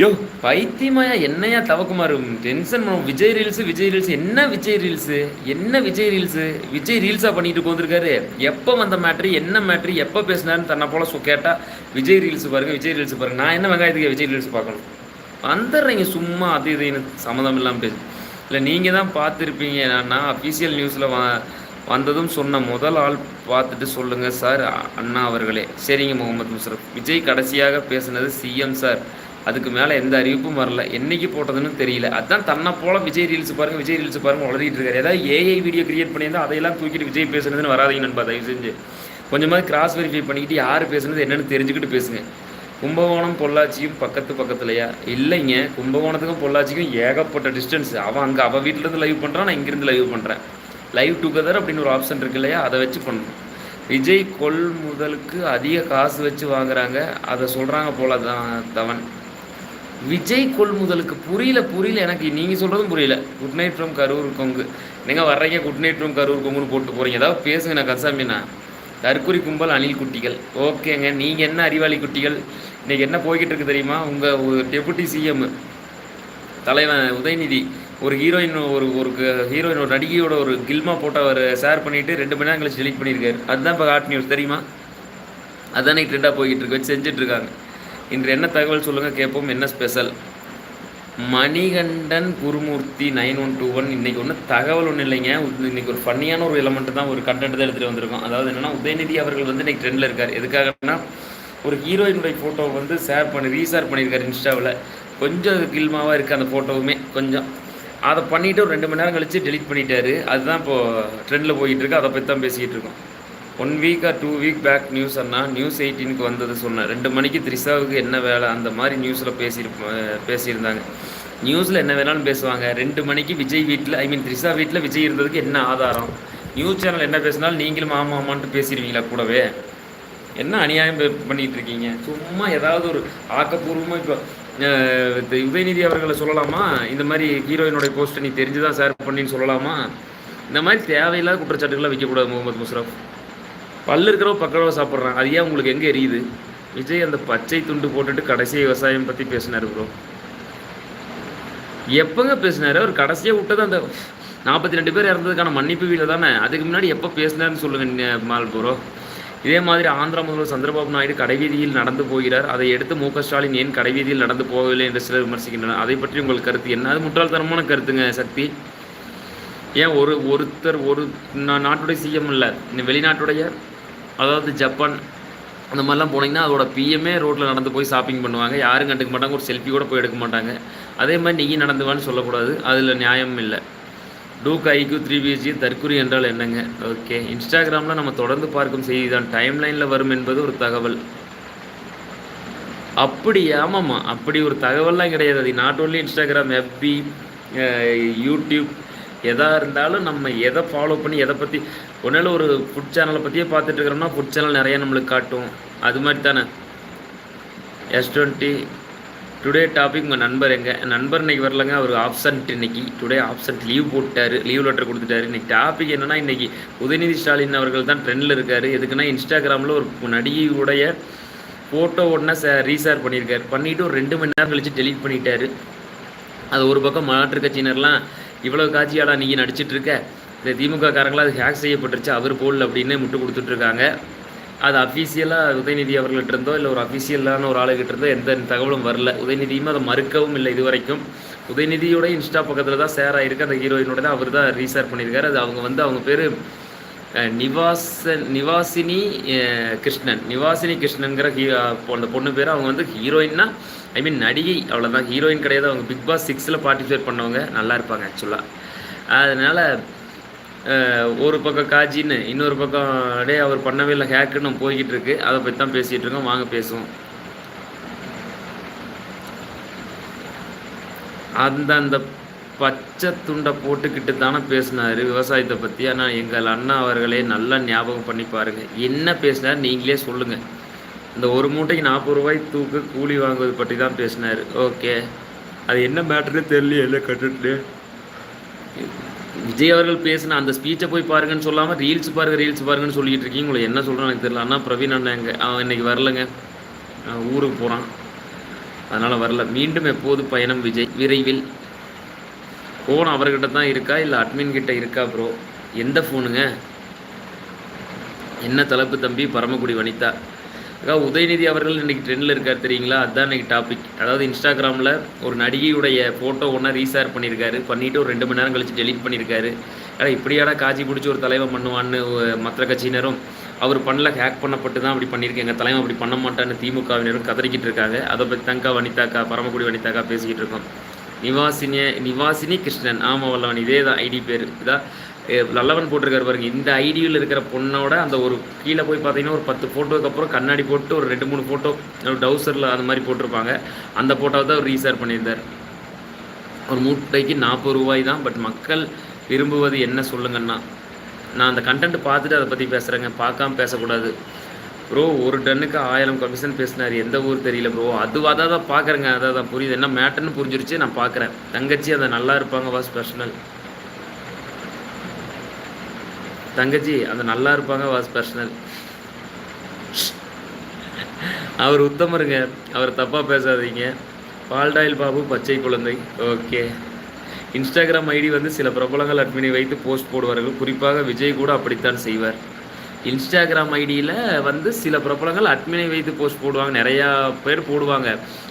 யோ பைத்தியமாயா என்னையா தவக்குமார் டென்ஷன் பண்ணும். Vijay reels Vijay reels. என்ன விஜய் ரீல்ஸு? என்ன விஜய் ரீல்ஸு? விஜய் ரீல்ஸாக பண்ணிட்டு வந்திருக்காரு எப்போ வந்த மேட்ரு என்ன மேட்ரு எப்போ பேசினாருன்னு தன்னை போல சொ கேட்டால் விஜய் ரீல்ஸ் பாருங்க விஜய் ரீல்ஸ் பாருங்க. நான் என்ன வெங்காயத்துக்கு விஜய் ரீல்ஸ் பார்க்கணும்? வந்துடுறீங்க சும்மா அது இதுன்னு சம்மந்தம் இல்லாமல் பேசு. இல்லை நீங்கள் தான் பார்த்துருப்பீங்க. என்னன்னா அஃபீஷியல் நியூஸில் வா வந்ததும் சொன்ன முதல் ஆள் பார்த்துட்டு சொல்லுங்கள் சார். அண்ணா அவர்களே. சரிங்க முகமது முஷரப். விஜய் கடைசியாக பேசுனது சிஎம் சார். அதுக்கு மேலே எந்த அறிவிப்பும் வரல. என்னைக்கு போட்டதுன்னு தெரியல. அதுதான் தன்னை போல் விஜய் ரீல்ஸ் பாருங்க விஜய் ரீல்ஸ் பாருங்க வளரிட்டு இருக்காரு. ஏதாவது ஏஐ வீடியோ கிரியேட் பண்ணியிருந்தால் அதையெல்லாம் தூக்கிட்டு விஜய் பேசுனதுன்னு வராதீங்க நண்பா. தயவு செஞ்சு. கொஞ்சமாக கிராஸ் வெரிஃபை பண்ணிக்கிட்டு யார் பேசுனது என்னென்னு தெரிஞ்சுக்கிட்டு பேசுங்க. கும்பகோணம் பொள்ளாச்சியும் பக்கத்து பக்கத்துலையா? இல்லைங்க. கும்பகோணத்துக்கும் பொள்ளாச்சிக்கும் ஏகப்பட்ட டிஸ்டன்ஸ் அவன் அங்கே அவள் வீட்டிலேருந்து லைவ் பண்ணுறான் நான் இங்கேருந்து லைவ் பண்ணுறேன் லைவ் டுகெதர் அப்படின்னு ஒரு ஆப்ஷன் இருக்கு இல்லையா? அதை வச்சு பண்ணணும். விஜய் கொள்முதலுக்கு அதிக காசு வச்சு வாங்குறாங்க. அதை சொல்கிறாங்க போல தான் தவன். விஜய் கொள்முதலுக்கு புரியல புரியல. எனக்கு நீங்கள் சொல்கிறதும் புரியல. Good night from Karur Kongu. நீங்கள் வர்றீங்க? குட் நைட் ஃப்ரம் கரூர் கொங்குன்னு போட்டு போகிறீங்க ஏதாவது பேசுங்க நான் கசாமிண்ணா தற்குறி கும்பல் அணில் குட்டிகள். ஓகேங்க நீங்கள் என்ன அறிவாளி குட்டிகள்? இன்றைக்கி என்ன போய்கிட்டு இருக்கு தெரியுமா? உங்கள் டெபுட்டி சிஎம் தலைவன் உதயநிதி ஒரு ஹீரோயின் ஒரு ஒரு ஹீரோயின் ஒரு நடிகையோட ஒரு கில்மா போட்டோ அவர் ஷேர் பண்ணிவிட்டு ரெண்டு மணி நேரம் கழிச்சு டெலிட் பண்ணியிருக்காரு அதுதான் இப்போ ஹாட் நியூஸ் தெரியுமா? அதுதான் ட்ரெண்டாக போய்கிட்டு இருக்கு வச்சு செஞ்சிட்ருக்காங்க இன்று என்ன தகவல் சொல்லுங்கள் கேட்போம். என்ன special Manikandan Gurumoorthy nine one two one இன்றைக்கி ஒன்றும் தகவல் ஒன்றும் இல்லைங்க. இன்றைக்கி ஒரு ஃபன்னியான ஒரு எலமெண்ட் தான் ஒரு கண்டென்ட் தான் எடுத்துகிட்டு வந்திருக்கோம். அதாவது என்னன்னா உதயநிதி அவர்கள் வந்து இன்றைக்கி ட்ரெண்டில் இருக்கார். எதுக்காகனா ஒரு ஹீரோயினுடைய ஃபோட்டோ வந்து ஷேர் பண்ணி ரீஷேர் பண்ணியிருக்காரு இன்ஸ்டாவில். கொஞ்சம் கில்மாவாக இருக்குது அந்த ஃபோட்டோவுமே கொஞ்சம். அதை பண்ணிவிட்டு ஒரு ரெண்டு மணி நேரம் கழிச்சு டெலிட் பண்ணிட்டாரு. அதுதான் இப்போது ட்ரெண்டில் போயிட்டுருக்கு அதை பற்றி தான் பேசிக்கிட்டு இருக்கோம். One week or two week back news Anna news எயிட்டீனுக்கு வந்தது சொன்னேன் ரெண்டு மணிக்கு த்ரிஷாவுக்கு என்ன வேலை? அந்த மாதிரி நியூஸில் பேசியிருப்ப பேசியிருந்தாங்க. நியூஸில் என்ன வேணாலும் பேசுவாங்க. ரெண்டு மணிக்கு விஜய் வீட்டில் ஐ மீன் த்ரிஷா வீட்டில் விஜய் இருந்ததுக்கு என்ன ஆதாரம்? நியூஸ் சேனல் என்ன பேசினாலும் நீங்களும் ஆமாம் ஆமான்ட்டு பேசிடுவீங்களா கூடவே? என்ன அநியாயம் பண்ணிகிட்டு இருக்கீங்க சும்மா ஏதாவது ஒரு ஆக்கப்பூர்வமாக இப்போ இந்த உதயநிதி அவர்களை சொல்லலாமா? இந்த மாதிரி ஹீரோயினுடைய போஸ்ட்டை நீ தெரிஞ்சுதான் ஷேர் பண்ணின்னு சொல்லலாமா? இந்த மாதிரி தேவையில்லாத குற்றச்சாட்டுகளை வைக்கக்கூடாது முகமது முஸ்ரப் பல்லு இருக்கிறவ பக்கடவை சாப்பிட்றான். அது ஏன் உங்களுக்கு எங்கே எரியுது? விஜய் அந்த பச்சை துண்டு போட்டுட்டு கடைசி விவசாயம் பற்றி பேசினார் ப்ரோ எப்போங்க பேசினாரு? அவர் கடைசியாக விட்டது அந்த நாற்பத்தி ரெண்டு பேர் இறந்ததுக்கான மன்னிப்பு வீடு தானே? அதுக்கு முன்னாடி எப்போ பேசினார்னு சொல்லுங்கள் மால் ப்ரோ இதே மாதிரி ஆந்திரா முதல்வர் சந்திரபாபு நாயுடு கடைவீதியில் நடந்து போகிறார். அதை எடுத்து மு ஸ்டாலின் ஏன் கடைவீதியில் நடந்து போகவில்லை என்று சிலர் விமர்சிக்கின்றனர். அதை பற்றி உங்கள் கருத்து என்ன? அது முட்டாள்தனமான கருத்துங்க சக்தி. ஏன் ஒரு ஒருத்தர் ஒரு நா- நாட்டுடைய சிஎம் இல்லை இந்த வெளிநாட்டுடைய அதாவது ஜப்பான் அந்த மாதிரிலாம் போனீங்கன்னா அதோட பிஎம்ஏ ரோட்டில் நடந்து போய் ஷாப்பிங் பண்ணுவாங்க. யாரும் கண்டுக்க மாட்டாங்க. ஒரு செல்ஃபி கூட போய் எடுக்க மாட்டாங்க. அதே மாதிரி நீயும் நடந்துவான்னு சொல்லக்கூடாது. அதில் நியாயம் இல்லை. டூக் ஐக்யூ த்ரீ பிஹெச்சி தற்குறி என்றால் என்னங்க? ஓகே இன்ஸ்டாகிராமில் நம்ம தொடர்ந்து பார்க்கும் செய்தி தான் டைம்லைனில் வரும் என்பது ஒரு தகவல். அப்படி ஆமாம்மா. அப்படி ஒரு தகவல்லாம் கிடையாது. அது not only Instagram FB YouTube எதாக இருந்தாலும் நம்ம எதை ஃபாலோ பண்ணி எதை பற்றி ஒன்றால் ஒரு ஃபுட் சேனலை பற்றியே பார்த்துட்டு இருக்கிறோம்னா ஃபுட் சேனல் நிறைய நம்மளுக்கு காட்டும். அது மாதிரி தானே? எஸ் டுவெண்ட்டி டுடே டாபிக் உங்கள் நண்பர் எங்க? நண்பர் இன்னைக்கு வரலங்க அவர் ஆப்சன்ட் இன்னைக்கு. டுடே ஆப்சன்ட் லீவ் போட்டார் லீவ் லெட்டர் கொடுத்துட்டாரு. இன்றைக்கி டாபிக் என்னன்னா இன்றைக்கி உதயநிதி ஸ்டாலின் அவர்கள் தான் ட்ரெண்டில் இருக்கார். எதுக்குன்னா இன்ஸ்டாகிராமில் ஒரு நடிகையுடைய ஃபோட்டோ உடனே ச ரீசார் பண்ணியிருக்காரு. பண்ணிவிட்டு ஒரு ரெண்டு மணி நேரம் கழிச்சு டெலீட் பண்ணிட்டாரு. அது ஒரு பக்கம் மாற்றுக் கட்சியினர்லாம் இவ்வளோ காட்சியாடா நீங்கள் நடிச்சிட்ருக்க இந்த திமுக காரங்களாம் அது ஹேக் செய்யப்பட்டுருச்சு அவர் போல் அப்படின்னு முட்டு கொடுத்துட்ருக்காங்க. அது அஃபீஷியலாக உதயநிதி அவர்கள்ட்ட இருந்தோ இல்லை ஒரு அஃபீஷியலான ஒரு ஆளுகிட்ட இருந்தோ எந்த தகவலும் வரல. உதயநிதியும் அதை மறுக்கவும் இல்லை இது வரைக்கும் உதயநிதியோட இன்ஸ்டா பக்கத்தில் தான் ஷேர் ஆகிருக்கு அந்த ஹீரோயினோட தான் அவர் தான் ரீசார் பண்ணியிருக்காரு. அது அவங்க வந்து அவங்க பேர் நிவாசன் நிவாசினி கிருஷ்ணன். நிவாசினி கிருஷ்ணன்கிற ஹீ அந்த பொண்ணு பேர் அவங்க வந்து ஹீரோயின்னா ஐ மீன் நடிகை அவ்வளோதான் ஹீரோயின் கிடையாது. அவங்க பிக் பாஸ் சிக்ஸில் பார்ட்டிசிபேட் பண்ணவங்க. நல்லா இருப்பாங்க ஆக்சுவலாக அதனால் ஒரு பக்கம் காஜின்னு இன்னொரு பக்கம் டே அவர் பண்ணவே இல்லை ஹேக்குன்னு போய்கிட்டு இருக்கு. அதை பற்றி தான் பேசிகிட்டு இருக்கோம். வாங்க பேசுவோம். அந்த அந்த பச்சை துண்டை போட்டுக்கிட்டு தானே பேசினார் விவசாயத்தை பற்றி ஆனால் எங்கள் அண்ணா அவர்களே நல்லா ஞாபகம் பண்ணி பாருங்கள் என்ன பேசினார் நீங்களே சொல்லுங்கள் இந்த ஒரு மூட்டைக்கு நாற்பது ரூபாய் தூக்கு கூலி வாங்குவது பற்றி தான் பேசினார். ஓகே. அது என்ன மேட்ருன்னு தெரியல எல்லாம் கட்டுட்டு விஜய் அவர்கள் பேசின அந்த ஸ்பீச்சை போய் பாருங்கன்னு சொல்லாமல் ரீல்ஸ் பாருங்க ரீல்ஸ் பாருங்கன்னு சொல்லிட்டு இருக்கீங்க. உங்களை என்ன சொல்கிறேன்னு எனக்கு தெரியல. ஆனால் பிரவீன் அண்ணன் எங்க அவன் இன்னைக்கு வரலங்க. ஊருக்கு போகிறான் அதனால் வரல. மீண்டும் எப்போது பயணம் விஜய்? விரைவில். ஃபோன் அவர்கிட்ட தான் இருக்கா? இல்லை அட்மின் கிட்ட இருக்கா ப்ரோ எந்த ஃபோனுங்க என்ன தலைப்பு தம்பி? பரமக்குடி வனிதா. அக்கா உதயநிதி அவர்கள் இன்றைக்கி ட்ரெண்டில் இருக்கார் தெரியுங்களா? அதுதான் இன்றைக்கி டாபிக் அதாவது இன்ஸ்டாகிராமில் ஒரு நடிகையுடைய ஃபோட்டோ ஒன்றா ரீசார் பண்ணியிருக்காரு பண்ணிவிட்டு ஒரு ரெண்டு மணி நேரம் கழிச்சு டெலிட் பண்ணியிருக்காரு ஆனால் இப்படியாடா காட்சி பிடிச்சி ஒரு தலைவன் பண்ணுவான்னு மற்ற கட்சியினரும் அவர் பண்ணல ஹேக் பண்ணப்பட்டு தான் அப்படி பண்ணியிருக்கேன் எங்கள் தலைவன் அப்படி பண்ண மாட்டான்னு திமுகவினரும் கதறிக்கிட்டு இருக்காங்க. அதை பற்றி தங்கா வனிதாக்கா பரமக்குடி வனிதாக்கா பேசிக்கிட்டு இருக்கோம். நிவாசினிய நிவாசினி கிருஷ்ணன். ஆமாம் வல்லவன் இதே தான் ஐடி பேர். இதான் நல்லவன் போட்டிருக்காரு பாருங்க. இந்த ஐடியில் இருக்கிற பொண்ணோட அந்த ஒரு கீழே போய் பார்த்தீங்கன்னா ஒரு பத்து ஃபோட்டோக்கு அப்புறம் கண்ணாடி போட்டு ஒரு ரெண்டு மூணு ஃபோட்டோ டவுசரில் அந்த மாதிரி போட்டிருப்பாங்க. அந்த ஃபோட்டோவை தான் அவர் ரீசார் பண்ணியிருந்தார். ஒரு மூட்டைக்கு நாற்பது ரூபாய் தான். பட் மக்கள் விரும்புவது என்ன சொல்லுங்கன்னா நான் அந்த கண்டென்ட் பார்த்துட்டு அதை பற்றி பேசுகிறேங்க பார்க்காம பேசக்கூடாது. ப்ரோ ஒரு டன்னுக்கு ஆயிரம் கமிஷன் பேசினார். எந்த ஊர் தெரியல ப்ரோ அது அதான் தான் பார்க்குறேங்க. அதான் தான் புரியுது. என்ன மேட்டர்னு புரிஞ்சிருச்சு நான் பார்க்குறேன். தங்கச்சி அதை நல்லா இருப்பாங்க வாஸ் பர்சனல் தங்கச்சி அந்த நல்லா இருப்பாங்க வாஸ் பர்சனல் அவர் உத்தமருங்க. அவர் தப்பாக பேசாதீங்க. பால்டாயில் பாபு பச்சை குழந்தை. ஓகே. இன்ஸ்டாகிராம் ஐடி வந்து சில பிரபலங்கள் அட்மினை வைத்து போஸ்ட் போடுவார்கள். குறிப்பாக விஜய் கூட அப்படித்தான் செய்வார். இன்ஸ்டாகிராம் ஐடியில் வந்து சில பிரபலங்கள் அட்மினை வைத்து போஸ்ட் போடுவாங்க. நிறையா பேர் போடுவாங்க.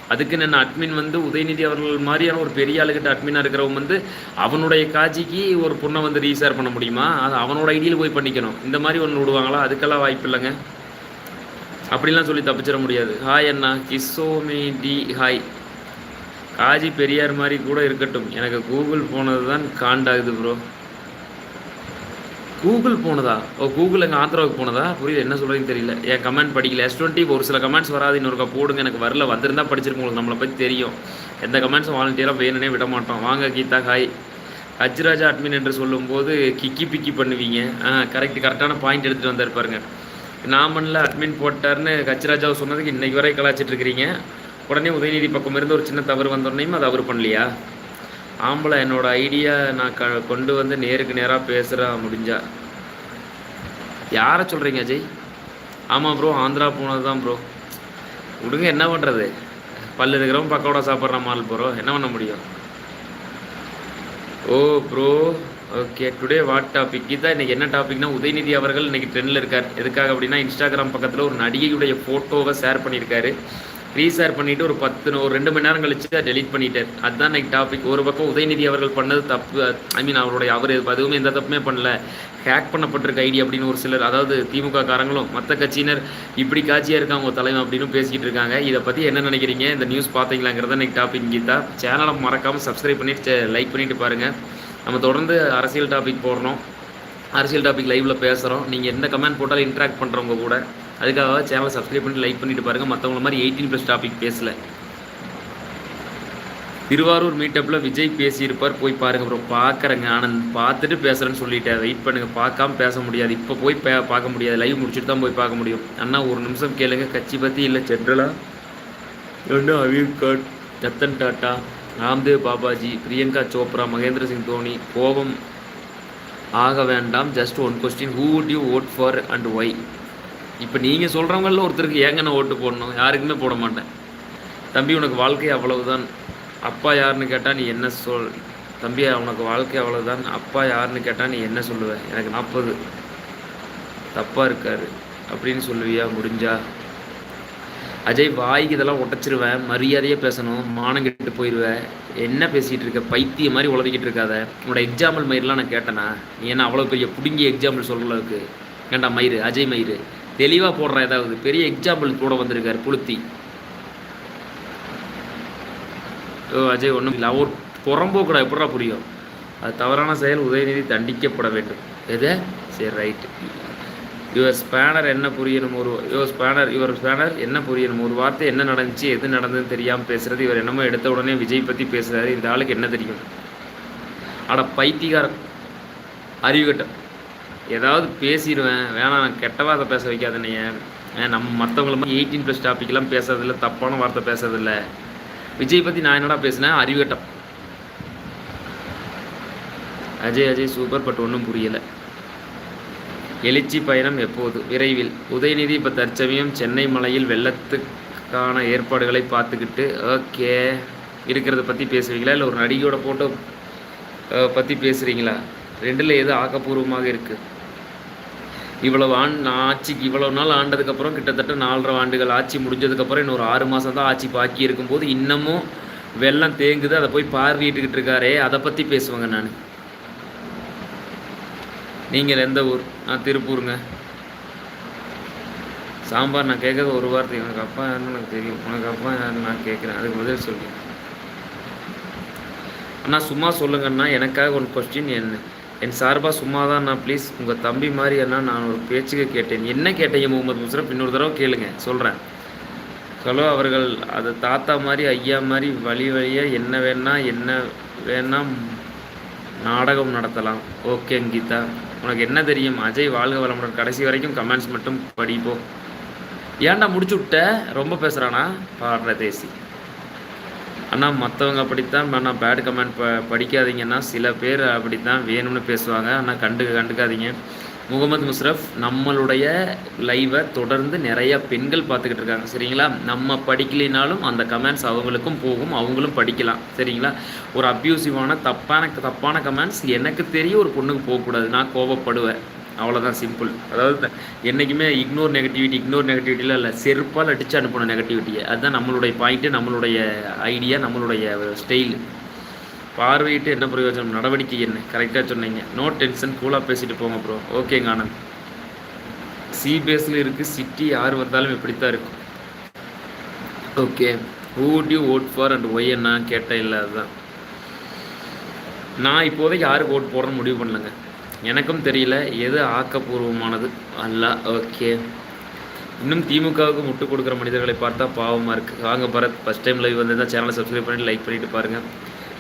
அதுக்கு என்ன அட்மின் வந்து உதயநிதி அவர்கள் மாதிரியான ஒரு பெரிய ஆளுகிட்ட அட்மினாக இருக்கிறவங்க வந்து அவனுடைய காட்சிக்கு ஒரு பொண்ணை வந்து ரீசார் பண்ண முடியுமா? அது அவனோட ஐடியில் போய் பண்ணிக்கணும். இந்த மாதிரி ஒன்று விடுவாங்களா? அதுக்கெல்லாம் வாய்ப்பு இல்லைங்க. அப்படிலாம் சொல்லி தப்பிச்சிட முடியாது. ஹாய் அண்ணா. கிஸ்ஸோமே டி ஹாய் காஜி பெரியார் மாதிரி கூட இருக்கட்டும். எனக்கு கூகுள் போனது தான் காண்டாகுது ப்ரோ கூகுள் போனதா? ஓ கூகுள் எங்கள் ஆந்திராவுக்கு போனதா? புரியுது என்ன சொல்கிறதுன்னு தெரியல. என் கமெண்ட் படிக்கல. எஸ் டுவெண்ட்டி ஒரு சில கமெண்ட்ஸ் வராது. இன்னொருக்கா போடுங்க. எனக்கு வரல. வந்திருந்தா படிச்சிருக்கோம் உங்களுக்கு நம்மளை பற்றி தெரியும். எந்த கமெண்ட்ஸும் வாலண்டியராக வேணும்னே விட மாட்டோம். வாங்க கீதா ஹாய் அஜ்ராஜா அட்மின் என்று சொல்லும்போது கிக்கி பிக்கி பண்ணுவீங்க. ஆ கரெக்ட் கரெக்டான பாயிண்ட் எடுத்துகிட்டு வந்தார் பாருங்க. நாமன்ல அட்மின் போட்டார்னு கச்சிராஜாவை சொன்னதுக்கு இன்றைக்கு வரை கலாச்சிட்ருக்கிறீங்க உடனே உதயநிதி பக்கம் இருந்து ஒரு சின்ன தவறு வந்தோடனையும் அது அவர் பண்ணலையா? ஆம்பளை என்னோட ஐடியா நான் க கொண்டு வந்து நேருக்கு நேராக பேசுகிறா முடிஞ்சா. யாரை சொல்கிறீங்க அஜய்? ஆமாம் ப்ரோ ஆந்திரா போனது தான் ப்ரோ விடுங்க என்ன பண்ணுறது பல்லு இருக்கிறவங்க பக்கோடா சாப்பிட்ற மால் ப்ரோ என்ன பண்ண முடியும்? ஓ bro okay today what topic Geetha இன்றைக்கி என்ன டாபிக்னா உதயநிதி அவர்கள் இன்றைக்கி ட்ரெண்டில் இருக்கார். எதுக்காக அப்படின்னா இன்ஸ்டாகிராம் பக்கத்தில் ஒரு நடிகையுடைய ஃபோட்டோவை ஷேர் பண்ணியிருக்காரு. ரீசார் பண்ணிவிட்டு ஒரு பத்து ஒரு ரெண்டு மணி நேரம் கழிச்சு அதை டெலிட் பண்ணிட்டார். அதுதான் இன்னைக்கு டாபிக் ஒரு பக்கம் உதயநிதி அவர்கள் பண்ணது தப்பு. ஐ மீன் அவருடைய அவர் அதுவும் எந்த தப்புமே பண்ணல. ஹேக் பண்ணப்பட்டிருக்க ஐடி அப்படின்னு ஒரு சிலர் அதாவது திமுக காரங்களும் மற்ற கட்சியினர் இப்படி காட்சியாக இருக்காங்க உங்கள் தலைவன் அப்படின்னு பேசிக்கிட்டு இருக்காங்க. இதை பற்றி என்ன நினைக்கிறீங்க? இந்த நியூஸ் பார்த்தீங்களாங்கிறத இன்னைக்கு டாபிக் கீதா சேனலை மறக்காமல் சப்ஸ்கிரைப் பண்ணிட்டு லைக் பண்ணிட்டு பாருங்கள் நம்ம தொடர்ந்து அரசியல் டாபிக் போடுறோம் அரசியல் டாபிக் லைவில் பேசுகிறோம் நீங்கள் எந்த கமெண்ட் போட்டாலும் இன்ட்ராக்ட் பண்ணுறவங்க கூட. அதுக்காக சேனலை சப்ஸ்கிரைப் பண்ணி லைக் பண்ணிட்டு பாருங்கள் மற்றவங்கள மாதிரி எயிட்டீன் ப்ளஸ் டாபிக் பேசல. திருவாரூர் மீட்டப்பில் விஜய் பேசியிருப்பார். போய் பாருங்க அப்புறம் பார்க்குறேங்க ஆனந்த் பார்த்துட்டு பேசுகிறேன்னு சொல்லிட்டேன். வெயிட் பண்ணுங்கள் பார்க்காம பேச முடியாது. இப்போ போய் பே பார்க்க முடியாது. லைவ் முடிச்சுட்டு தான் போய் பார்க்க முடியும். அண்ணா ஒரு நிமிஷம் கேளுங்க. கட்சி பற்றி இல்லை. ஜென்ரலாக ஒன்று அமீர் ரத்தன் டாட்டா ராம்தேவ் பாபாஜி பிரியங்கா சோப்ரா மகேந்திர சிங் தோனி கோபம். ஆக வேண்டாம். Just one question who would you vote for and why இப்போ நீங்கள் சொல்கிறவங்களில் ஒருத்தருக்கு ஏங்க நான் ஓட்டு போடணும்? யாருக்குமே போட மாட்டேன். தம்பி உனக்கு வாழ்க்கை அவ்வளவுதான். அப்பா யாருன்னு கேட்டால் நீ என்ன சொல் தம்பி உனக்கு வாழ்க்கை அவ்வளவுதான். அப்பா யாருன்னு கேட்டால் நீ என்ன சொல்லுவேன் எனக்கு நாற்பது தப்பாக இருக்காரு. அப்படின்னு சொல்லுவியா? முடிஞ்சா. அஜய் வாய்க்கு இதெல்லாம் உடச்சிருவேன் மரியாதையாக பேசணும். மானம் கெட்டு போயிடுவேன் என்ன பேசிகிட்டு இருக்க? பைத்திய மாதிரி உளறிக்கிட்டு இருக்காத. உன்னோட எக்ஸாம்பிள் மயிரெலாம் நான் கேட்டேனா? நீ என்ன அவ்வளோ பெரிய பிடுங்கி எக்ஸாம்பிள் சொல்கிற அளவுக்கு? ஏண்டா மயிறு? அஜய் மயிறு. தெளிவாக போடுற ஏதாவது. பெரிய எக்ஸாம்பிள் கூட வந்திருக்கார் புளுத்தி. ஓ அஜய் ஒன்றும் இல்லை. அவர் புறம்போக்கூட எப்படா புரியும்? அது தவறான செயல் உதயநிதி தண்டிக்கப்பட வேண்டும். எது? சரி ரைட்டு யுவர் ஸ்பேனர் என்ன புரியணும்? ஒரு யுவர் ஸ்பேனர் இவர் ஸ்பேனர் என்ன புரியணும்? ஒரு வார்த்தை என்ன நடந்துச்சு எது நடந்ததுன்னு தெரியாமல் பேசுறது இவர் என்னமோ எடுத்த உடனே விஜய் பற்றி பேசுறாரு. இந்த ஆளுக்கு என்ன தெரியும்? அட பைத்தியகாரம் அறிவுகட்டம் ஏதாவது பேசிடுவேன் வேணாம் நான் வார்த்தை பேச வைக்காதனைய நம்ம மற்றவங்கள மாதிரி எயிட்டீன் ப்ளஸ் டாப்பிக்லாம் பேசுறதில்ல தப்பான வார்த்தை பேசுறதில்ல. விஜய் பற்றி நான் என்னடா பேசினேன்? அறிவட்டம் அஜய் அஜய் சூப்பர் பட் ஒன்றும் புரியலை. எழுச்சி பயணம் எப்போது? விரைவில். உதயநிதி இப்போ தற்சமயம் சென்னை மலையில் வெள்ளத்துக்கான ஏற்பாடுகளை பார்த்துக்கிட்டு ஓகே. இருக்கிறத பற்றி பேசுவீங்களா? இல்லை ஒரு நடிகையோட ஃபோட்டோ பற்றி பேசுகிறீங்களா ரெண்டில் எது ஆக்கப்பூர்வமாக இருக்குது இவ்வளவு ஆண் ஆட்சிக்கு இவ்வளோ நாள் ஆண்டதுக்கப்புறம் கிட்டத்தட்ட நாலரை ஆண்டுகள் ஆட்சி முடிஞ்சதுக்கப்புறம் இன்னொரு ஆறு மாதம் தான் ஆட்சி பாக்கி இருக்கும்போது இன்னமும் வெள்ளம் தேங்குது. அதை போய் பார்வையிட்டுக்கிட்டு இருக்காரே. அதை பற்றி பேசுவேங்க நான். நீங்கள் எந்த ஊர்? நான் திருப்பூருங்க. சாம்பார் நான் கேட்குறது ஒரு வார்த்தை. உனக்கு அப்பா யாருன்னு எனக்கு தெரியும். உனக்கு அப்பா யாருன்னு நான் கேட்குறேன். அதுக்கு பதில் சொல்லி அண்ணா சும்மா சொல்லுங்கண்ணா. எனக்காக ஒரு கொஸ்டின் என்ன? என் சார்பாக சும்மா தான் நான் ப்ளீஸ் உங்கள் தம்பி மாதிரி அண்ணா நான் ஒரு பேச்சுக்கு கேட்டேன். என்ன கேட்டீங்க முகமது முஸ்ரப் இன்னொரு தடவை கேளுங்க. சொல்கிறேன் ஹலோ அவர்கள் அது தாத்தா மாதிரி ஐயா மாதிரி வழி வழியாக என்ன வேணால் என்ன வேணால் நாடகம் நடத்தலாம். ஓகே கீதா உனக்கு என்ன தெரியும்? அஜய் வாழ்க வளமுடன். கடைசி வரைக்கும் கமெண்ட்ஸ் மட்டும் படிப்போம். ஏன்டா முடிச்சு விட்ட ரொம்ப பேசுகிறானா பாடுற தேசி அண்ணா மற்றவங்க அப்படித்தான் நான் பேட் கமெண்ட் ப படிக்காதீங்கன்னா சில பேர் அப்படி தான் வேணும்னு பேசுவாங்க. ஆனால் கண்டு கண்டுக்காதீங்க. முகமது முஸ்ரஃப் நம்மளுடைய லைவை தொடர்ந்து நிறைய பெண்கள் பார்த்துக்கிட்டு இருக்காங்க. சரிங்களா? நம்ம படிக்கலைனாலும் அந்த கமெண்ட்ஸ் அவங்களுக்கும் போகும். அவங்களும் படிக்கலாம். சரிங்களா? ஒரு அப்யூசிவான தப்பான தப்பான கமெண்ட்ஸ் எனக்கு தெரிய ஒரு பொண்ணுக்கு போகக்கூடாது. நான் கோபப்படுவேன் அவ்வளோதான் சிம்பிள் அதாவது என்றைக்குமே இக்னோர் நெகட்டிவிட்டி இக்னோர் நெகட்டிவிட்டியில் இல்லை செருப்பால் அடித்து அனுப்பணும் நெகட்டிவிட்டியை அதுதான் நம்மளுடைய பாயிண்ட்டு நம்மளுடைய ஐடியா நம்மளுடைய ஸ்டைல் பார்வையிட்டு என்ன பிரயோஜனம்? நடவடிக்கை என்ன? கரெக்டாக சொன்னீங்க. நோ டென்ஷன் கூலாக பேசிட்டு போங்க ப்ரோ ஓகேங்க ஆனந்த் சிபிஎஸ்சில் இருக்குது சிட்டி யார் வந்தாலும் இப்படி தான் இருக்கும் okay who you vote for and why என்ன கேட்டேன் இல்லை அதுதான். நான் இப்போதைக்கு யாருக்கு ஓட் போடுறேன்னு முடிவு பண்ணலங்க. எனக்கும் தெரியல எது ஆக்கப்பூர்வமானது? அல்ல ஓகே. இன்னும் திமுகவுக்கு முட்டு கொடுக்குற மனிதர்களை பார்த்தா பாவமாக இருக்குது வாங்க பரத் ஃபஸ்ட் டைம் லைவ் வந்து சேனலை சப்ஸ்கிரைப் பண்ணி லைக் பண்ணிட்டு பாருங்கள்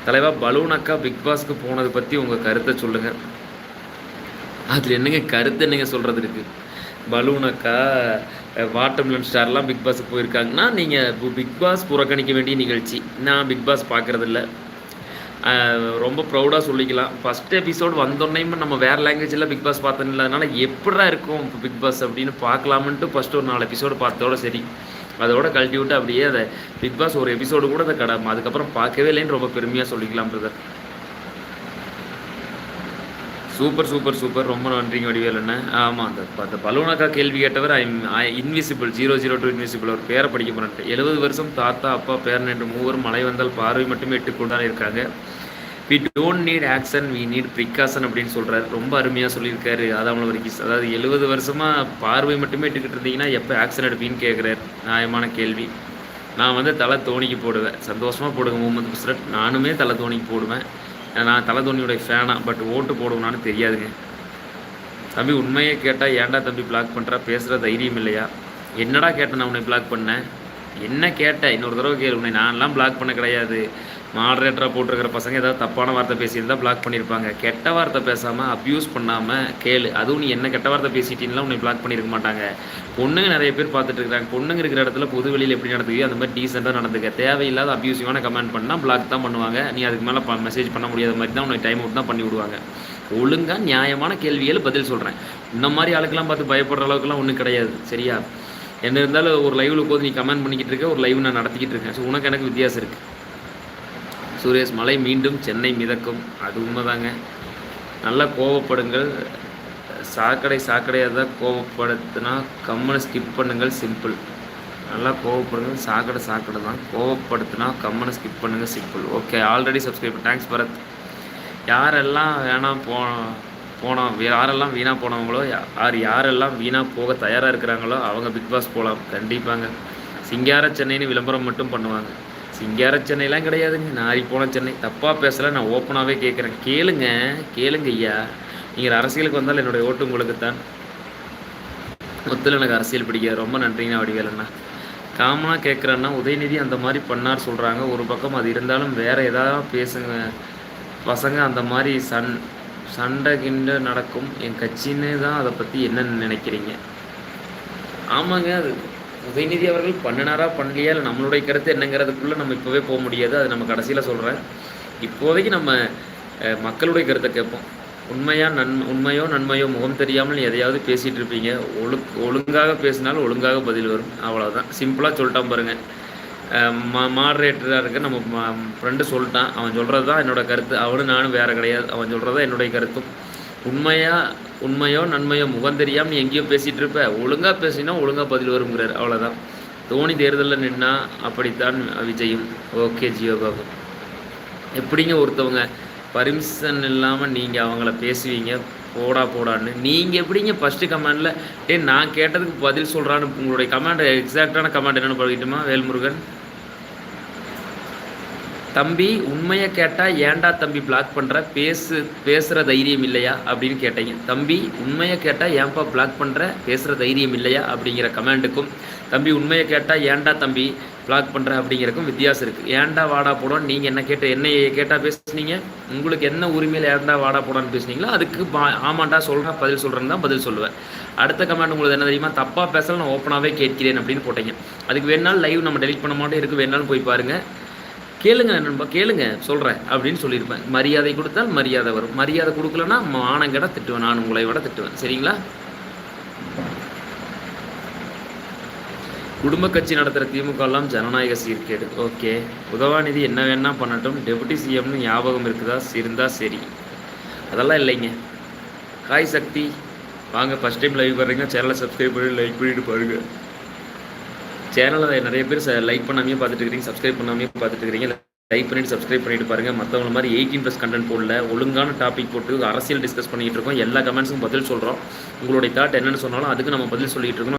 தலைவா பலூன் அக்கா பிக் பாஸ்க்கு போனதை பற்றி உங்கள் கருத்தை சொல்லுங்கள் அதில் என்னங்க கருத்து என்னங்க சொல்கிறது இருக்குது பலூன் அக்கா வாட்டர்மெலன் ஸ்டார்லாம் பிக் பாஸுக்கு போயிருக்காங்கன்னா நீங்கள் பிக் பாஸ் புறக்கணிக்க வேண்டிய நிகழ்ச்சி. நான் பிக் பாஸ் பார்க்குறதில்ல. ரொம்ப ப்ரௌடாக சொல்லிக்கலாம். ஃபஸ்ட் எபிசோடு வந்தோடனே நம்ம வேறு லாங்குவேஜில் பிக் பாஸ் பார்த்தோன்னு இல்லாதனால எப்படா இருக்கும் இப்போ பிக் பாஸ் அப்படின்னு பார்க்கலாமன்ட்டு ஃபஸ்ட்டு ஒரு நாலு எபிசோடு பார்த்ததோட சரி. அதோட கழட்டி விட்டு அப்படியே அதை பிக் பாஸ் ஒரு எபிசோடு கூட அதை கடை அதுக்கப்புறம் பார்க்கவே இல்லைன்னு ரொம்ப பெருமையாக சொல்லிக்கலாம் பிரதர் சூப்பர் சூப்பர் சூப்பர். ரொம்ப நன்றிங்க வடிவேல் என்ன ஆமாம் அந்த அந்த பலூனக்கா கேள்வி கேட்டவர் I invisible zero zero two invisible அவர் பேரை படிக்க போகிறேன் எழுபது வருஷம் தாத்தா அப்பா பேரன் என்று மூவரும் மழை வந்தால் பார்வை மட்டுமே எட்டுக்கொண்டான் இருக்காங்க. We don't need action we need precaution அப்படின்னு சொல்கிறார் ரொம்ப அருமையாக சொல்லியிருக்காரு. அதாமல் வரைக்கும் அதாவது எழுபது வருஷமாக பார்வை மட்டுமே இட்டுக்கிட்டு இருந்தீங்கன்னா எப்போ ஆக்ஷன் எடுப்பீன்னு கேட்குறாரு நியாயமான கேள்வி. நான் வந்து தலை தோணிக்கு போடுவேன். சந்தோஷமாக போடுங்க முகமது புஸ்ரட் நானுமே தலை தோணிக்கு போடுவேன். நான் தலை தோனியுடைய ஃபேனாக பட் ஓட்டு போடுவேனான்னு தெரியாதுங்க. தம்பி உண்மையை கேட்டால் ஏன்டா தம்பி பிளாக் பண்ணுறா பேசுகிற தைரியம் இல்லையா? என்னடா கேட்டேன் நான் உன்னை பிளாக் பண்ணேன்? என்ன கேட்டேன்? இன்னொரு தடவை கேளு உன்னை நான்லாம் பிளாக் பண்ண கிடையாது. மாடரேட்டராக போட்டிருக்கிற பசங்க ஏதாவது தப்பான வார்த்தை பேசியிருந்தால் பிளாக் பண்ணியிருப்பாங்க. கெட்ட வார்த்தை பேசாமல் அப்யூஸ் பண்ணாமல் கேளு. அதுவும் நீ என்ன கெட்ட வார்த்தை பேசிட்டீங்கன்னா உன்னை பிளாக் பண்ணியிருக்க மாட்டாங்க. பொண்ணுங்க நிறைய பேர் பார்த்துட்டு இருக்கிறாங்க பொண்ணுங்க இருக்கிற இடத்துல பொது வெளியில் எப்படி நடந்துக்கோ அந்த மாதிரி டீசெண்டாக நடந்துக்க. தேவையில்லாத அப்யூசிவான கமெண்ட் பண்ணால் பிளாக் தான் பண்ணுவாங்க. நீ அதுக்கு மேலே மெசேஜ் பண்ண முடியாத மாதிரி தான் உன்னை டைம் அவுட் தான் பண்ணி விடுவாங்க. ஒழுங்காக நியாயமான கேள்விகள் பதில் சொல்கிறேன் இந்த மாதிரி ஆளுக்கெல்லாம் பார்த்து பயப்படுற அளவுக்குலாம் ஒன்றும் கிடையாது. சரியா? என்ன இருந்தாலும் ஒரு லைவில் போது நீ கமெண்ட் பண்ணிக்கிட்டு இருக்க ஒரு லைவ் நான் நடத்திக்கிட்டு இருக்கேன். ஸோ உனக்கு எனக்கு வித்தியாசம் இருக்குது சுரேஷ் மலை மீண்டும் சென்னை மிதக்கும். அது உண்மைதாங்க. நல்லா கோவப்படுங்கள். சாக்கடை சாக்கடையாக தான் கோவப்படுத்தினா கம்மனை ஸ்கிப் பண்ணுங்கள் சிம்பிள் நல்லா கோவப்படுங்கள். சாக்கடை சாக்கடை தான். கோவப்படுத்தினா கம்மனை ஸ்கிப் பண்ணுங்கள் simple okay already subscribe thanks Bharath யாரெல்லாம் வேணாம் போ போனோம் யாரெல்லாம் வீணாக போனவங்களோ யார் யாரெல்லாம் வீணாக போக தயாராக இருக்கிறாங்களோ அவங்க பிக் பாஸ் போகலாம் கண்டிப்பாங்க. சிங்கார சென்னைன்னு விளம்பரம் மட்டும் பண்ணுவாங்க. சிங்கார சென்னைலாம் கிடையாதுங்க. நாரி போன சென்னை. தப்பாக பேசலை நான் ஓப்பனாகவே கேட்குறேன் கேளுங்க கேளுங்க ஐயா. நீங்கள் அரசியலுக்கு வந்தால் என்னுடைய ஓட்டு உங்களுக்கு தான் மொத்தத்தில் எனக்கு அரசியல் பிடிக்காது ரொம்ப நன்றிங்கண்ணா வடிவேலண்ணா. காமனாக கேட்குறேன்னா உதயநிதி அந்த மாதிரி பண்ணார் சொல்கிறாங்க ஒரு பக்கம் அது இருந்தாலும் வேறு ஏதாவது பேசுங்க. பசங்க அந்த மாதிரி சன் சண்டை கிண்ட நடக்கும். என் கட்சின்னு தான் அதை பற்றி என்னென்னு நினைக்கிறீங்க. ஆமாங்க அது உதயநிதி அவர்கள் பண்ணினாரா பண்ணலையா இல்லை நம்மளுடைய கருத்து என்னங்கிறதுக்குள்ளே நம்ம இப்போவே போக முடியாது. அது நம்ம கடைசியில் சொல்கிறேன் இப்போதைக்கு நம்ம மக்களுடைய கருத்தை கேட்போம். உண்மையாக நன் உண்மையோ நன்மையோ முகம் தெரியாமல் எதையாவது பேசிகிட்டு இருப்பீங்க. ஒழு ஒழுங்காக பேசினாலும் ஒழுங்காக பதில் வரும். அவ்வளோதான் சிம்பிளாக சொல்லிட்டான் பாருங்கள் மா மாடரேட்டராக இருக்க நம்ம ஃப்ரெண்டு சொல்லிட்டான். அவன் சொல்கிறது தான் என்னோடய கருத்து. அவனும் நானும் வேறு கிடையாது. அவன் சொல்கிறது தான் என்னுடைய கருத்தும். உண்மையாக உண்மையோ நன்மையோ முகம் தெரியாமல் நீ எங்கேயோ பேசிகிட்டு இருப்ப. ஒழுங்காக பேசினா ஒழுங்காக பதில் வருங்கிறார் அவ்வளோதான் தோனி தேர்தலில் நின்னா அப்படித்தான் விஜயும். ஓகே ஜியோ பாபு எப்படிங்க ஒருத்தவங்க பர்மிஷன் இல்லாமல் நீங்கள் அவங்கள பேசுவீங்க? போடா போடான்னு. நீங்கள் எப்படிங்க ஃபஸ்ட்டு கமாண்டில் டே நான் கேட்டதுக்கு பதில் சொல்கிறான்னு உங்களுடைய கமாண்ட் எக்ஸாக்டான கமெண்ட் என்னென்னு படிக்கட்டுமா வேல்முருகன்? தம்பி உண்மையை கேட்டால் ஏன்டா தம்பி பிளாக் பண்ணுற பேசு பேசுகிற தைரியம் இல்லையா? அப்படின்னு கேட்டீங்க. தம்பி உண்மையை கேட்டால் ஏன்பா பிளாக் பண்ணுற பேசுகிற தைரியம் இல்லையா? அப்படிங்கிற கமெண்ட்டுக்கும் தம்பி உண்மையை கேட்டால் ஏன்டா தம்பி பிளாக் பண்ணுற அப்படிங்கிறக்கும் வித்தியாசம் இருக்குது ஏன்டா வாடா போடும் நீங்கள் என்ன கேட்ட என்ன கேட்டால் பேசுனீங்க? உங்களுக்கு என்ன உரிமையில் ஏன்டா வாடா போடான்னு பேசுனீங்களோ அதுக்கு ஆமாண்டா சொல்கிறேன் பதில் சொல்கிறேன்னு தான் பதில் சொல்லுவேன். அடுத்த கமெண்ட் உங்களுக்கு என்ன தெரியுமா? தப்பாக பேசல நான் ஓப்பனாகவே கேட்கிறேன் அப்படின்னு போட்டீங்க. அதுக்கு வேணாலும் லைவ் நம்ம டெலிட் பண்ண மாட்டோம். இருக்குது வேணாலும் போய் பாருங்கள் கேளுங்க நண்பா கேளுங்க சொல்கிறேன் அப்படின்னு சொல்லியிருப்பேன். மரியாதை கொடுத்தால் மரியாதை வரும். மரியாதை கொடுக்கலன்னா மானங்கட திட்டுவேன் நான் உங்களை விட திட்டுவேன். சரிங்களா? குடும்ப கட்சி நடத்துகிற திமுகலாம் ஜனநாயக சீர்கேடு. ஓகே. உதவாநிதி என்ன வேணா பண்ணட்டும். டெபுட்டி சிஎம்னு ஞாபகம் இருக்குதா? இருந்தால் சரி. அதெல்லாம் இல்லைங்க. காய் சக்தி வாங்க ஃபஸ்ட் டைம் லைவ் வர்றீங்க சேனலை சப்ஸ்கிரைப் பண்ணி லைக் பண்ணிட்டு பாருங்கள் சேனலை நிறைய பேர் லைக் பண்ணாமே பார்த்துட்டு இருக்கிறீங்க சப்ஸ்கிரைப் பண்ணாமே பார்த்துட்டு இருக்கிறீங்க லைக் பண்ணிட்டு சப்ஸ்கிரைப் பண்ணிட்டு பாருங்க. மற்றவங்க மாதிரி எயிட்டீன் ப்ளஸ் கண்டென்ட் போடல. ஒழுங்கான டாபிக் போட்டு அரசியல் டிஸ்கஸ் பண்ணிட்டு இருக்கோம். எல்லா கமெண்ட்ஸும் பதில் சொல்கிறோம் உங்களுடைய தாட் என்னென்னு சொன்னாலும் அதுக்கு நம்ம பதில் சொல்லிட்டு இருக்கோம்